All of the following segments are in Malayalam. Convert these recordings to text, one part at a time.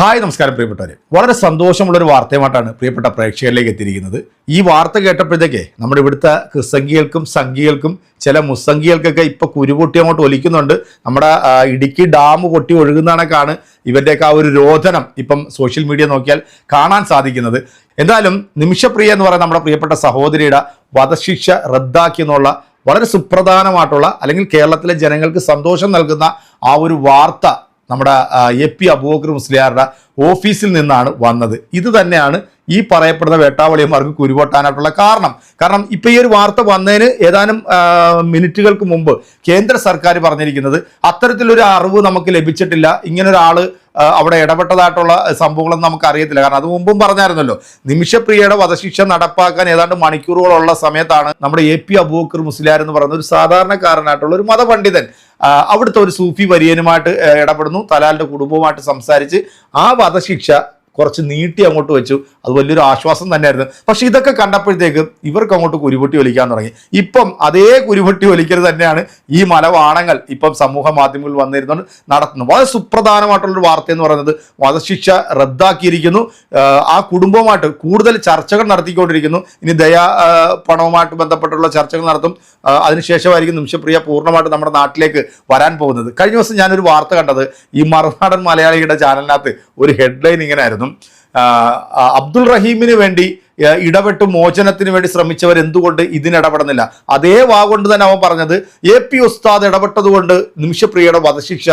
ഹായ് നമസ്കാരം പ്രിയപ്പെട്ടവരെ. വളരെ സന്തോഷമുള്ളൊരു വാർത്തയുമായിട്ടാണ് പ്രിയപ്പെട്ട പ്രേക്ഷകരിലേക്ക് എത്തിയിരിക്കുന്നത്. ഈ വാർത്ത കേട്ടപ്പോഴത്തേക്കേ നമ്മുടെ ഇവിടുത്തെ ക്രിസംഗികൾക്കും സംഘികൾക്കും ചില മുസ്സംഗികൾക്കൊക്കെ ഇപ്പൊ കുരുപൊട്ടി അങ്ങോട്ട് ഒലിക്കുന്നുണ്ട്. നമ്മുടെ ഇടുക്കി ഡാം പൊട്ടി ഒഴുകുന്നതാണ് ഇവരുടെയൊക്കെ ആ ഒരു രോധനം ഇപ്പം സോഷ്യൽ മീഡിയ നോക്കിയാൽ കാണാൻ സാധിക്കുന്നത്. എന്തായാലും നിമിഷപ്രിയ എന്ന് പറയുന്ന നമ്മുടെ പ്രിയപ്പെട്ട സഹോദരിയുടെ വധശിക്ഷ റദ്ദാക്കി എന്നുള്ള വളരെ സുപ്രധാനമായിട്ടുള്ള അല്ലെങ്കിൽ കേരളത്തിലെ ജനങ്ങൾക്ക് സന്തോഷം നൽകുന്ന ആ ഒരു വാർത്ത നമ്മുടെ എ പി അബൂബക്കർ മുസ്ലിയാരുടെ ഓഫീസിൽ നിന്നാണ് വന്നത്. ഇത് തന്നെയാണ് ഈ പറയപ്പെടുന്ന വേട്ടാവളിയന്മാർക്ക് കുരുപൊട്ടാനായിട്ടുള്ള കാരണം. കാരണം ഇപ്പൊ ഈ ഒരു വാർത്ത വന്നതിന് ഏതാനും മിനിറ്റുകൾക്ക് മുമ്പ് കേന്ദ്ര സർക്കാർ പറഞ്ഞിരിക്കുന്നത് അത്തരത്തിലൊരു അറിവ് നമുക്ക് ലഭിച്ചിട്ടില്ല. ഇങ്ങനൊരാൾ ആ, അവിടെ ഇടപെട്ടതായിട്ടുള്ള സംഭവങ്ങളൊന്നും നമുക്ക് അറിയത്തില്ല കാരണം അത് മുമ്പും പറഞ്ഞായിരുന്നല്ലോ. നിമിഷപ്രിയയുടെ വധശിക്ഷ നടപ്പാക്കാൻ ഏതാണ്ട് മണിക്കൂറുകളുള്ള സമയത്താണ് നമ്മുടെ എ പി അബൂക്കർ മുസ്ലിയാർ എന്ന് പറയുന്ന ഒരു സാധാരണക്കാരനായിട്ടുള്ള ഒരു മതപണ്ഡിതൻ അവിടുത്തെ ഒരു സൂഫി വരിയനുമായിട്ട് ഇടപെടുന്നു. തലാലിന്റെ കുടുംബവുമായിട്ട് സംസാരിച്ച് ആ വധശിക്ഷ കുറച്ച് നീട്ടി അങ്ങോട്ട് വെച്ചു. അത് വലിയൊരു ആശ്വാസം തന്നെയായിരുന്നു. പക്ഷെ ഇതൊക്കെ കണ്ടപ്പോഴത്തേക്ക് ഇവർക്ക് അങ്ങോട്ട് കുരുപൊട്ടി ഒലിക്കാൻ തുടങ്ങി. ഇപ്പം അതേ കുരുപൊട്ടി ഒലിക്കൽ തന്നെയാണ് ഈ മലവാണങ്ങൾ ഇപ്പം സമൂഹ മാധ്യമങ്ങളിൽ വന്നിരുന്നുകൊണ്ട് നടത്തുന്നു വളരെ സുപ്രധാനമായിട്ടുള്ളൊരു വാർത്ത എന്ന് പറയുന്നത് വധശിക്ഷ റദ്ദാക്കിയിരിക്കുന്നു. ആ കുടുംബവുമായിട്ട് കൂടുതൽ ചർച്ചകൾ നടത്തിക്കൊണ്ടിരിക്കുന്നു. ഇനി ദയാ പണവുമായിട്ട് ബന്ധപ്പെട്ടുള്ള ചർച്ചകൾ നടത്തും. അതിനുശേഷമായിരിക്കും നിമിഷപ്രിയ പൂർണമായിട്ട് നമ്മുടെ നാട്ടിലേക്ക് വരാൻ പോകുന്നത്. കഴിഞ്ഞ ദിവസം ഞാനൊരു വാർത്ത കണ്ടത് ഈ മറുനാടൻ മലയാളിയുടെ ചാനലിനകത്ത് ഒരു ഹെഡ്ലൈൻ ഇങ്ങനെ ആയിരുന്നു ആഹ് അബ്ദുൾ റഹീമിന് വേണ്ടി ഇടപെട്ട് മോചനത്തിന് വേണ്ടി ശ്രമിച്ചവർ എന്തുകൊണ്ട് ഇതിനിടപെടുന്നില്ല അതേ വാ കൊണ്ട് തന്നെ അവൻ പറഞ്ഞത് എ പി ഉസ്താദ് ഇടപെട്ടതുകൊണ്ട് നിമിഷപ്രിയയുടെ വധശിക്ഷ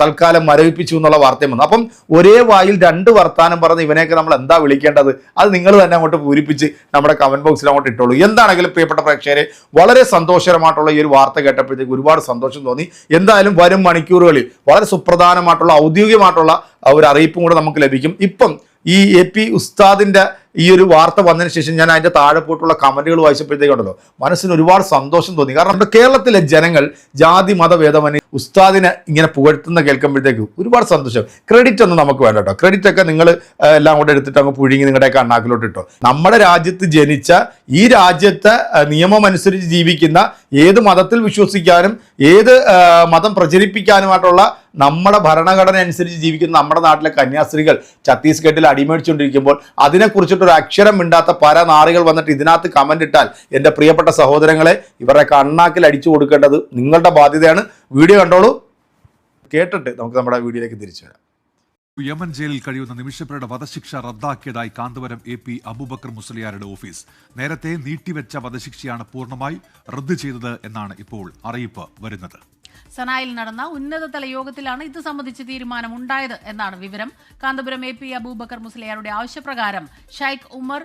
തൽക്കാലം മരവിപ്പിച്ചു എന്നുള്ള വാർത്തയും വന്നു. അപ്പം ഒരേ വായിൽ രണ്ട് വർത്താനം പറഞ്ഞ് ഇവനെയൊക്കെ നമ്മൾ എന്താ വിളിക്കേണ്ടത്? അത് നിങ്ങൾ തന്നെ അങ്ങോട്ട് പൂരിപ്പിച്ച് നമ്മുടെ കമന്റ് ബോക്സിൽ അങ്ങോട്ട് ഇട്ടോളൂ. എന്താണെങ്കിലും പ്രിയപ്പെട്ട പ്രേക്ഷകരെ വളരെ സന്തോഷകരമായിട്ടുള്ള ഈ ഒരു വാർത്ത കേട്ടപ്പോഴത്തേക്ക് ഒരുപാട് സന്തോഷം തോന്നി. എന്തായാലും വരും മണിക്കൂറുകളിൽ വളരെ സുപ്രധാനമായിട്ടുള്ള ഔദ്യോഗികമായിട്ടുള്ള ഒരു അറിയിപ്പും കൂടെ നമുക്ക് ലഭിക്കും. ഇപ്പം ഈ എ പി ഉസ്താദിന്റെ ഈ ഒരു വാർത്ത വന്നതിന് ശേഷം ഞാൻ അതിന്റെ താഴെ പോയിട്ടുള്ള കമന്റുകൾ വായിച്ചപ്പോഴത്തേക്കുണ്ടല്ലോ. മനസ്സിന് ഒരുപാട് സന്തോഷം തോന്നി. കാരണം നമ്മുടെ കേരളത്തിലെ ജനങ്ങൾ ജാതി മതഭേദമന്യേ ഉസ്താദിനെ ഇങ്ങനെ പുകഴ്ത്തുന്ന കേൾക്കുമ്പോഴത്തേക്ക് ഒരുപാട് സന്തോഷം. ക്രെഡിറ്റ് ഒന്നും നമുക്ക് വേണ്ട കേട്ടോ. ക്രെഡിറ്റ് ഒക്കെ നിങ്ങൾ എല്ലാം കൂടെ എടുത്തിട്ട് അങ്ങ് പുഴുങ്ങി നിങ്ങളുടെയൊക്കെ അണ്ണാക്കിലോട്ട് ഇട്ടോ. നമ്മുടെ രാജ്യത്ത് ജനിച്ച ഈ രാജ്യത്തെ നിയമം അനുസരിച്ച് ജീവിക്കുന്ന ഏത് മതത്തിൽ വിശ്വസിക്കാനും ഏത് മതം പ്രചരിപ്പിക്കാനുമായിട്ടുള്ള നമ്മുടെ ഭരണഘടന അനുസരിച്ച് ജീവിക്കുന്ന നമ്മുടെ നാട്ടിലെ കന്യാസ്ത്രീകൾ ഛത്തീസ്ഗഡിൽ അടിമേടിച്ചുകൊണ്ടിരിക്കുമ്പോൾ അതിനെക്കുറിച്ചിട്ട് ഒരു അക്ഷരം മിണ്ടാത്ത പല നാറികൾ വന്നിട്ട് ഇതിനകത്ത് കമന്റ് ഇട്ടാൽ എന്റെ പ്രിയപ്പെട്ട സഹോദരങ്ങളെ ഇവരുടെ കണ്ണാക്കിൽ അടിച്ചു കൊടുക്കേണ്ടത് നിങ്ങളുടെ ബാധ്യതയാണ്. വീഡിയോ കണ്ടോളൂ. കേട്ടിട്ട് നമുക്ക് നമ്മുടെ വീഡിയോയിലേക്ക് തിരിച്ചു വരാം. യമൻ ജയിലിൽ കഴിയുന്ന നിമിഷപ്പേരുടെ വധശിക്ഷ റദ്ദാക്കിയതായി കാന്തപുരം എ പി അബൂബക്കർ മുസ്ലിയാരുടെ ഓഫീസ്. നേരത്തെ നീട്ടിവെച്ച വധശിക്ഷയാണ് പൂർണമായി റദ്ദ് ചെയ്തത് എന്നാണ് ഇപ്പോൾ അറിയിപ്പ് വരുന്നത്. സനായിൽ നടന്ന ഉന്നതതല യോഗത്തിലാണ് ഇത് സംബന്ധിച്ച് തീരുമാനമുണ്ടായത് എന്നാണ് വിവരം. കാന്തപുരം എ പി അബൂബക്കർ മുസ്ലിയാരുടെ ആവശ്യപ്രകാരം ഷൈഖ് ഉമർ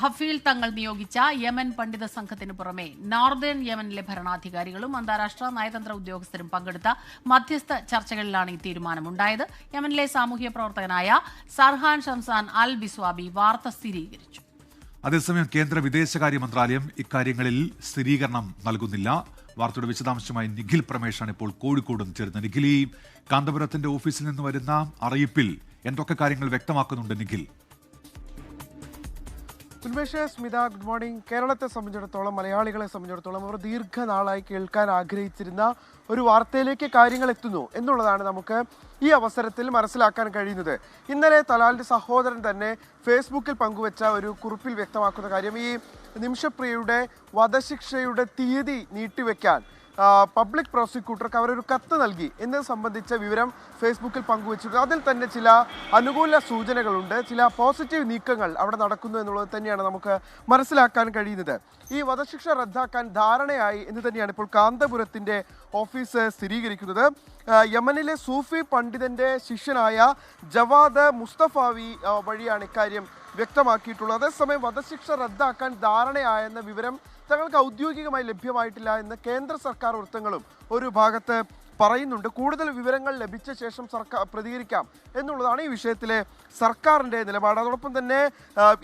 ഹഫീൽ തങ്ങൾ നിയോഗിച്ച യമൻ പണ്ഡിത സംഘത്തിന് പുറമെ നോർദേൺ യമനിലെ ഭരണാധികാരികളും അന്താരാഷ്ട്ര നയതന്ത്ര ഉദ്യോഗസ്ഥരും പങ്കെടുത്ത മധ്യസ്ഥ ചർച്ചകളിലാണ് ഈ തീരുമാനമുണ്ടായത്. യമനിലെ സാമൂഹ്യ പ്രവർത്തകനായ സർഹാൻ ഷംസാൻ അൽ ബിസ്വാബി വാർത്ത സ്ഥിരീകരിച്ചു. അതേസമയം കേന്ദ്ര വിദേശകാര്യ മന്ത്രാലയം ഇക്കാര്യങ്ങളിൽ സ്ഥിരീകരണം നൽകുന്നില്ല. വാർത്തയുടെ വിശദാംശമായി നിഖിൽ പ്രമേഷാണ് ഇപ്പോൾ കോഴിക്കോടും ചേരുന്നത്. നിഖിൽ ഈ കാന്തപുരത്തിന്റെ ഓഫീസിൽ നിന്ന് വരുന്ന അറിയിപ്പിൽ എന്തൊക്കെ കാര്യങ്ങൾ വ്യക്തമാക്കുന്നുണ്ട് Nikhil? Unmesh Smitha good morning. കേരളത്തെ സംബന്ധിച്ചിടത്തോളം മലയാളികളെ സംബന്ധിച്ചിടത്തോളം അവർ ദീർഘനാളായി കേൾക്കാൻ ആഗ്രഹിച്ചിരുന്ന ഒരു വാർത്തയിലേക്ക് കാര്യങ്ങൾ എത്തുന്നു എന്നുള്ളതാണ് നമുക്ക് ഈ അവസരത്തിൽ മനസ്സിലാക്കാൻ കഴിയുന്നത്. ഇന്നലെ തലാലിന്റെ സഹോദരൻ തന്നെ ഫേസ്ബുക്കിൽ പങ്കുവച്ച ഒരു കുറിപ്പിൽ വ്യക്തമാക്കുന്ന കാര്യം ഈ നിമിഷപ്രിയയുടെ വധശിക്ഷയുടെ തീയതി നീട്ടിവെക്കാൻ പബ്ലിക് പ്രോസിക്യൂട്ടർക്ക് അവരൊരു കത്ത് നൽകി. എന്നത് സംബന്ധിച്ച വിവരം ഫേസ്ബുക്കിൽ പങ്കുവച്ചിട്ടുണ്ട് അതിൽ തന്നെ ചില അനുകൂല സൂചനകളുണ്ട്. ചില പോസിറ്റീവ് നീക്കങ്ങൾ അവിടെ നടക്കുന്നു എന്നുള്ളത് തന്നെയാണ് നമുക്ക് മനസ്സിലാക്കാൻ കഴിയുന്നത്. ഈ വധശിക്ഷ റദ്ദാക്കാൻ ധാരണയായി എന്ന് തന്നെയാണ് ഇപ്പോൾ കാന്തപുരത്തിന്റെ ഓഫീസ് സ്ഥിരീകരിക്കുന്നത്. യമനിലെ സൂഫി പണ്ഡിതന്റെ ശിഷ്യനായ ജവാദ് മുസ്തഫാവി വഴിയാണ് ഇക്കാര്യം വ്യക്തമാക്കിയിട്ടുള്ളത്. അതേസമയം വധശിക്ഷ റദ്ദാക്കാൻ ധാരണയായെന്ന വിവരം തങ്ങൾക്ക് ഔദ്യോഗികമായി ലഭ്യമായിട്ടില്ല എന്ന് കേന്ദ്ര സർക്കാർ വൃത്തങ്ങളും ഒരു ഭാഗത്ത് പറയുന്നുണ്ട്. കൂടുതൽ വിവരങ്ങൾ ലഭിച്ച ശേഷം സർക്കാർ പ്രതികരിക്കാം എന്നുള്ളതാണ് ഈ വിഷയത്തിലെ സർക്കാരിന്റെ നിലപാട്. അതോടൊപ്പം തന്നെ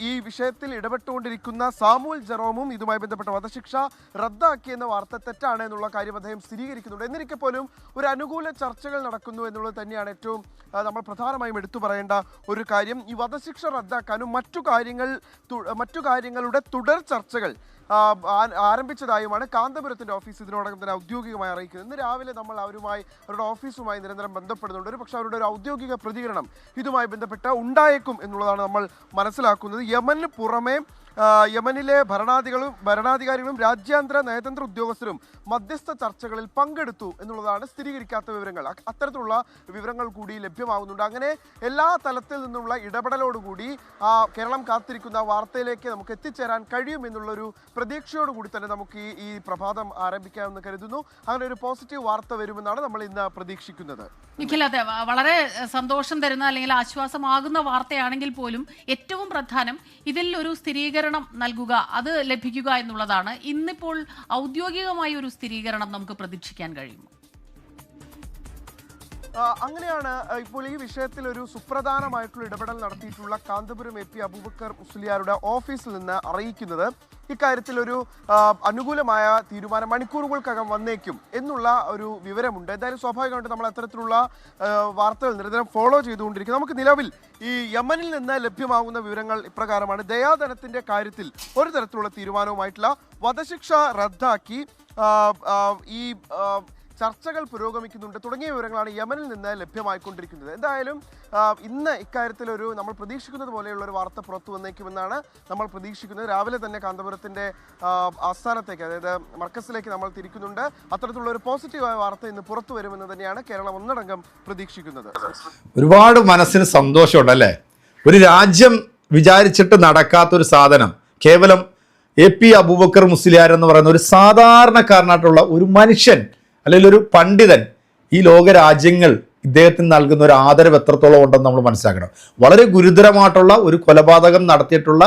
ഈ വിഷയത്തിൽ ഇടപെട്ടുകൊണ്ടിരിക്കുന്ന സാമുൽ ജെറോമും ഇതുമായി ബന്ധപ്പെട്ട വധശിക്ഷ റദ്ദാക്കിയെന്ന വാർത്ത തെറ്റാണ് എന്നുള്ള കാര്യം അദ്ദേഹം സ്ഥിരീകരിക്കുന്നുണ്ട്. എന്നിരിക്കെ പോലും ഒരു അനുകൂല ചർച്ചകൾ നടക്കുന്നു എന്നുള്ളത് തന്നെയാണ് ഏറ്റവും നമ്മൾ പ്രധാനമായും എടുത്തു പറയേണ്ട ഒരു കാര്യം. ഈ വധശിക്ഷ റദ്ദാക്കാനും മറ്റു കാര്യങ്ങൾ മറ്റു കാര്യങ്ങളുടെ തുടർ ചർച്ചകൾ ആരംഭിച്ചതായുമാണ് കാന്തപുരത്തിന്റെ ഓഫീസ്. ഇതിനോടകം തന്നെ ഔദ്യോഗികമായി അറിയിക്കുന്നത് ഇന്ന് രാവിലെ നമ്മൾ ആ പോലീസുമായി അവരുടെ ഓഫീസുമായി നിരന്തരം ബന്ധപ്പെടുന്നുണ്ട്. ഒരു പക്ഷേ അവരുടെ ഒരു ഔദ്യോഗിക പ്രതികരണം ഇതുമായി ബന്ധപ്പെട്ട് ഉണ്ടായേക്കും എന്നുള്ളതാണ് നമ്മൾ മനസ്സിലാക്കുന്നത്. യമന് പുറമെ യമനിലെ ഭരണാധികളും ഭരണാധികാരികളും രാജ്യാന്തര നയതന്ത്ര ഉദ്യോഗസ്ഥരും മധ്യസ്ഥ ചർച്ചകളിൽ പങ്കെടുത്തു എന്നുള്ളതാണ് സ്ഥിരീകരിക്കാത്ത വിവരങ്ങൾ. അത്തരത്തിലുള്ള വിവരങ്ങൾ കൂടി ലഭ്യമാകുന്നുണ്ട് അങ്ങനെ എല്ലാ തലത്തിൽ നിന്നുള്ള ഇടപെടലോടുകൂടി ആ, കേരളം കാത്തിരിക്കുന്ന വാർത്തയിലേക്ക് നമുക്ക് എത്തിച്ചേരാൻ കഴിയും എന്നുള്ളൊരു പ്രതീക്ഷയോടുകൂടി തന്നെ നമുക്ക് ഈ ഈ പ്രഭാതം ആരംഭിക്കാമെന്ന് കരുതുന്നു. അങ്ങനെ ഒരു പോസിറ്റീവ് വാർത്ത വരുമെന്നാണ് നമ്മൾ ഇന്ന് പ്രതീക്ഷിക്കുന്നത്. നിഖിൽ അതെ വളരെ സന്തോഷം തരുന്ന അല്ലെങ്കിൽ ആശ്വാസമാകുന്ന വാർത്തയാണെങ്കിൽ പോലും ഏറ്റവും പ്രധാനം ഇതിൽ ഒരു സ്ഥിരീകരണം നൽകുക അത് ലഭിക്കുക എന്നുള്ളതാണ്. ഇന്നിപ്പോൾ ഔദ്യോഗികമായ ഒരു സ്ഥിരീകരണം നമുക്ക് പ്രതീക്ഷിക്കാൻ കഴിയും. ആ, അങ്ങനെയാണ് ഇപ്പോൾ ഈ വിഷയത്തിൽ ഒരു സുപ്രധാനമായിട്ടുള്ള ഇടപെടൽ നടത്തിയിട്ടുള്ള കാന്തപുരം എ പി അബൂബക്കർ മുസ്ലിയാരുടെ ഓഫീസിൽ നിന്ന് അറിയിക്കുന്നത് ഇക്കാര്യത്തിൽ ഒരു അനുകൂലമായ തീരുമാനം മണിക്കൂറുകൾക്കകം വന്നേക്കും എന്നുള്ള ഒരു വിവരമുണ്ട്. എന്തായാലും സ്വാഭാവികമായിട്ട് നമ്മൾ അത്തരത്തിലുള്ള വാർത്തകൾ നിരന്തരം ഫോളോ ചെയ്തുകൊണ്ടിരിക്കും. നമുക്ക് നിലവിൽ ഈ യമനിൽ നിന്ന് ലഭ്യമാകുന്ന വിവരങ്ങൾ ഇപ്രകാരമാണ്. ദയാധനത്തിന്റെ കാര്യത്തിൽ ഒരു തരത്തിലുള്ള തീരുമാനവുമായിട്ടുള്ള വധശിക്ഷ റദ്ദാക്കി ഈ ചർച്ചകൾ പുരോഗമിക്കുന്നുണ്ട്. തുടങ്ങിയ വിവരങ്ങളാണ് യമനിൽ നിന്ന് ലഭ്യമായിക്കൊണ്ടിരിക്കുന്നത്. എന്തായാലും ഇന്ന് ഇക്കാര്യത്തിൽ ഒരു നമ്മൾ പ്രതീക്ഷിക്കുന്നത് പോലെയുള്ള ഒരു വാർത്ത പുറത്തു വന്നേക്കുമെന്നാണ് നമ്മൾ പ്രതീക്ഷിക്കുന്നത്. രാവിലെ തന്നെ കാന്തപുരത്തിന്റെ ആസ്ഥാനത്തേക്ക് അതായത് മർക്കസിലേക്ക് നമ്മൾ തിരിക്കുന്നുണ്ട്. അത്തരത്തിലുള്ള ഒരു പോസിറ്റീവായ വാർത്ത ഇന്ന് പുറത്തു വരുമെന്ന് തന്നെയാണ് കേരളം ഒന്നടങ്കം പ്രതീക്ഷിക്കുന്നത്. ഒരുപാട് മനസ്സിന് സന്തോഷമുണ്ടല്ലേ? ഒരു രാജ്യം വിചാരിച്ചിട്ട് നടക്കാത്തൊരു സാധനം കേവലം എ പി അബൂബക്കർ മുസ്ലിയാർ എന്ന് പറയുന്ന ഒരു സാധാരണക്കാരനായിട്ടുള്ള ഒരു മനുഷ്യൻ അല്ലെങ്കിൽ ഒരു പണ്ഡിതൻ ഈ ലോകരാജ്യങ്ങൾ ഇദ്ദേഹത്തിന് നൽകുന്ന ഒരു ആദരവ് എത്രത്തോളം ഉണ്ടെന്ന് നമ്മൾ മനസ്സിലാക്കണം. വളരെ ഗുരുതരമായിട്ടുള്ള ഒരു കൊലപാതകം നടത്തിയിട്ടുള്ള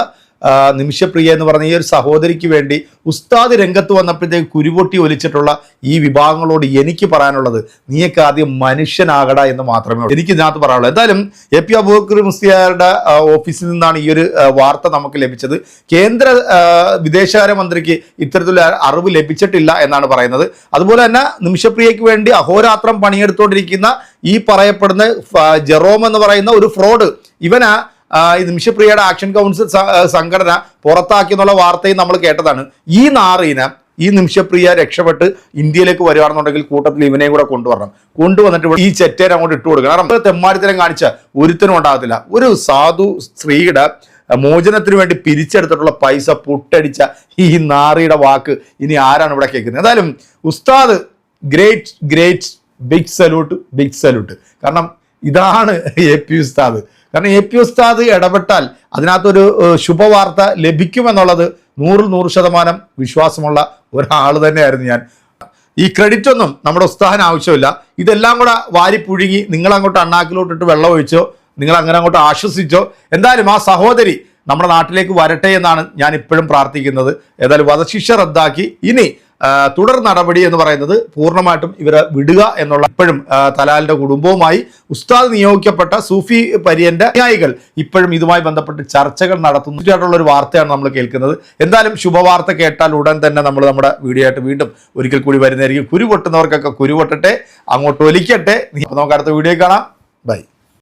നിമിഷപ്രിയ എന്ന് പറഞ്ഞ ഈ ഒരു സഹോദരിക്ക് വേണ്ടി ഉസ്താദ് രംഗത്ത് വന്നപ്പോഴത്തേക്ക് കുരുപൊട്ടി ഒലിച്ചിട്ടുള്ള ഈ വിഭാഗങ്ങളോട് എനിക്ക് പറയാനുള്ളത് നീയൊക്കെ ആദ്യം മനുഷ്യനാകട എന്ന് മാത്രമേ ഉള്ളൂ. എനിക്ക് ഇതിനകത്ത് പറയാനുള്ളൂ. എന്തായാലും എ പി അബൂബക്കർ മുസ്ലിയാരുടെ ഓഫീസിൽ നിന്നാണ് ഈ ഒരു വാർത്ത നമുക്ക് ലഭിച്ചത്. കേന്ദ്ര വിദേശകാര്യ വിദേശകാര്യമന്ത്രിക്ക് ഇത്തരത്തിലുള്ള അറിവ് ലഭിച്ചിട്ടില്ല എന്നാണ് പറയുന്നത്. അതുപോലെ തന്നെ നിമിഷപ്രിയയ്ക്ക് വേണ്ടി അഹോരാത്രം പണിയെടുത്തുകൊണ്ടിരിക്കുന്ന ഈ പറയപ്പെടുന്ന ജെറോം എന്ന് പറയുന്ന ഒരു ഫ്രോഡ് ഇവനാ നിമിഷപ്രിയയുടെ ആക്ഷൻ കൗൺസിൽ സംഘടന പുറത്താക്കി എന്നുള്ള വാർത്തയും നമ്മൾ കേട്ടതാണ്. ഈ നാറീന ഈ നിമിഷപ്രിയ രക്ഷപ്പെട്ട് ഇന്ത്യയിലേക്ക് വരികയാണെന്നുണ്ടെങ്കിൽ കൂട്ടത്തിൽ ഇവനെയും കൂടെ കൊണ്ടുവരണം. കൊണ്ടുവന്നിട്ട് ഈ ചെറ്റേനെ അങ്ങോട്ട് ഇട്ട് കൊടുക്കണം. കാരണം തെമ്മാടിത്തരം കാണിച്ച ഒരുത്തനും ഉണ്ടാകത്തില്ല. ഒരു സാധു സ്ത്രീയുടെ മോചനത്തിന് വേണ്ടി പിരിച്ചെടുത്തിട്ടുള്ള പൈസ പൊട്ടടിച്ച ഈ നാറിയുടെ വാക്ക് ഇനി ആരാണ് ഇവിടെ കേൾക്കുന്നത്? ഏതായാലും ഉസ്താദ് great great big salute big salute. കാരണം ഇതാണ് എ പി ഉസ്താദ്. കാരണം എ പി ഉസ്താദ് ഇടപെട്ടാൽ അതിനകത്തൊരു ശുഭവാർത്ത ലഭിക്കുമെന്നുള്ളത് നൂറിൽ നൂറ് ശതമാനം വിശ്വാസമുള്ള ഒരാൾ തന്നെയായിരുന്നു ഞാൻ. ഈ ക്രെഡിറ്റ് ഒന്നും നമ്മുടെ ഉസ്താദിന് ആവശ്യമില്ല. ഇതെല്ലാം കൂടെ വാരി പുഴുങ്ങി നിങ്ങൾ അങ്ങോട്ട് അണ്ണാക്കിലോട്ടിട്ട് വെള്ളം ഒഴിച്ചോ നിങ്ങൾ അങ്ങനെ അങ്ങോട്ട് ആശ്വസിച്ചോ എന്തായാലും ആ സഹോദരി നമ്മുടെ നാട്ടിലേക്ക് വരട്ടെ എന്നാണ് ഞാൻ ഇപ്പോഴും പ്രാർത്ഥിക്കുന്നത്. ഏതായാലും വധശിക്ഷ റദ്ദാക്കി. ഇനി തുടർ നടപടി എന്ന് പറയുന്നത് പൂർണമായിട്ടും ഇവരെ വിടുക എന്നുള്ള ഇപ്പോഴും തലാലിന്റെ കുടുംബവുമായി ഉസ്താദ് നിയോഗിക്കപ്പെട്ട സൂഫി പര്യന്റെ അനുയായികൾ ഇപ്പോഴും ഇതുമായി ബന്ധപ്പെട്ട് ചർച്ചകൾ നടത്തുന്നതായിട്ടുള്ള ഒരു വാർത്തയാണ് നമ്മൾ കേൾക്കുന്നത്. എന്തായാലും ശുഭവാർത്ത കേട്ടാൽ ഉടൻ തന്നെ നമ്മൾ നമ്മുടെ വീഡിയോ ആയിട്ട് വീണ്ടും ഒരിക്കൽ കൂടി വരുന്നതായിരിക്കും. കുരു പൊട്ടുന്നവർക്കൊക്കെ കുരു പൊട്ടട്ടെ അങ്ങോട്ട് ഒലിക്കട്ടെ. നമുക്ക് അടുത്ത വീഡിയോ കാണാം. ബൈ.